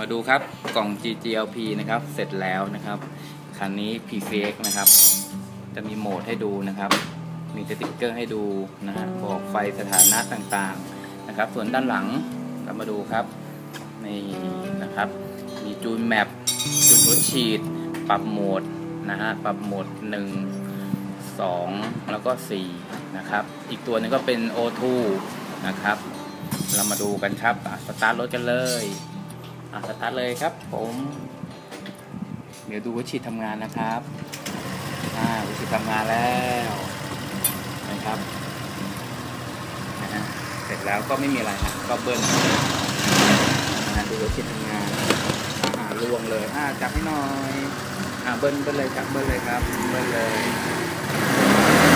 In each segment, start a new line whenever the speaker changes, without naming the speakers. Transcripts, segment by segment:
มาดูครับกล่อง GGLP นะครับ เสร็จแล้วนะครับ คันนี้ PCX นะครับ จะมีโหมดให้ดูนะครับ มีสติ๊กเกอร์ให้ดูนะฮะบอกไฟสถานะต่างๆนะครับ ส่วนด้านหลังเรามาดูครับนี่นะครับ มีจูนแมปจูนหัวฉีด ปรับโหมดนะฮะปรับโหมด 1 2 แล้วก็ 4 นะครับ อีกตัวหนึงก็เป็น O2 นะครับ เรามาดูกันครับสตาร์ทรถกันเลย อะสตาร์ทเลยครับผม เดี๋ยวดูวัชิตทำงานนะครับอ่าวัชิตทำงานแล้วนะครับนะฮะเสร็จแล้วก็ไม่มีอะไรฮะก็เบิ้ลนะดูวัชิตทำงานอ่าลวงเลยอ่าจับให้หน่อยอ่าเบิ้ลเบิ้ลเลยจับเบิ้ลเลยครับเบิ้ลเลย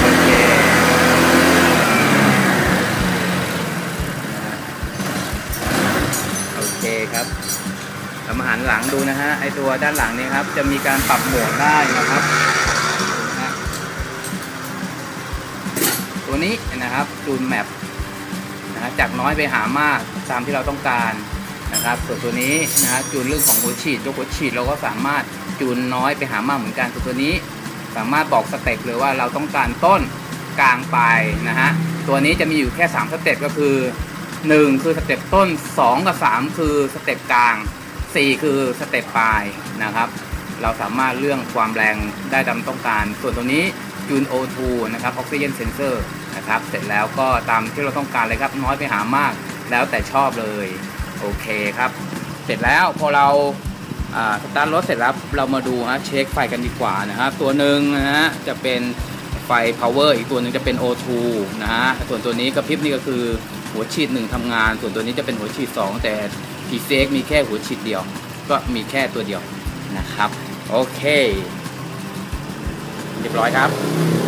โอเคนะฮะ โอเคครับเรามาหันหลังดูนะฮะไอตัวด้านหลังนี้ครับ จะมีการปรับโหมดได้นะครับ ตัวนี้นะครับจูนแมปนะฮะจากน้อยไปหามากตามที่เราต้องการนะครับ ส่วนตัวนี้นะฮะจูนเรื่องของหัวฉีดยกหัวฉีดเราก็สามารถจูนน้อยไปหามากเหมือนกันส่วนตัวนี้สามารถบอกสเต็ปเลยว่าเราต้องการต้นกลางปลายนะฮะตัวนี้จะมีอยู่แค่ 3 สเต็ปก็คือ 1 คือสเต็ปต้น 2 กับ 3 คือสเต็ปกลาง 4 คือสเต็ปปลายนะครับ เราสามารถเรื่องความแรงได้ตามต้องการ ส่วนตัวนี้จูน O2 นะครับออกซิเจนเซนเซอร์นะครับ เสร็จแล้วก็ตามที่เราต้องการเลยครับ น้อยไปหามากแล้วแต่ชอบเลย โอเคครับ เสร็จแล้วพอเราอ่าสตาร์ทรถเสร็จแล้วเรามาดูฮะเช็คไฟกันดีกว่านะครับ ตัวหนึ่งนะฮะจะเป็น ไฟ power อีกตัวหนึ่งจะเป็น O2 นะฮะ ส่วนตัวนี้กระพริบนี่ก็คือหัวฉีดหนึ่งทำงาน ส่วนตัวนี้จะเป็นหัวฉีด 2 แต่ p c x มีแค่หัวฉีดเดียว ก็มีแค่ตัวเดียวนะครับ โอเค เรียบร้อยครับ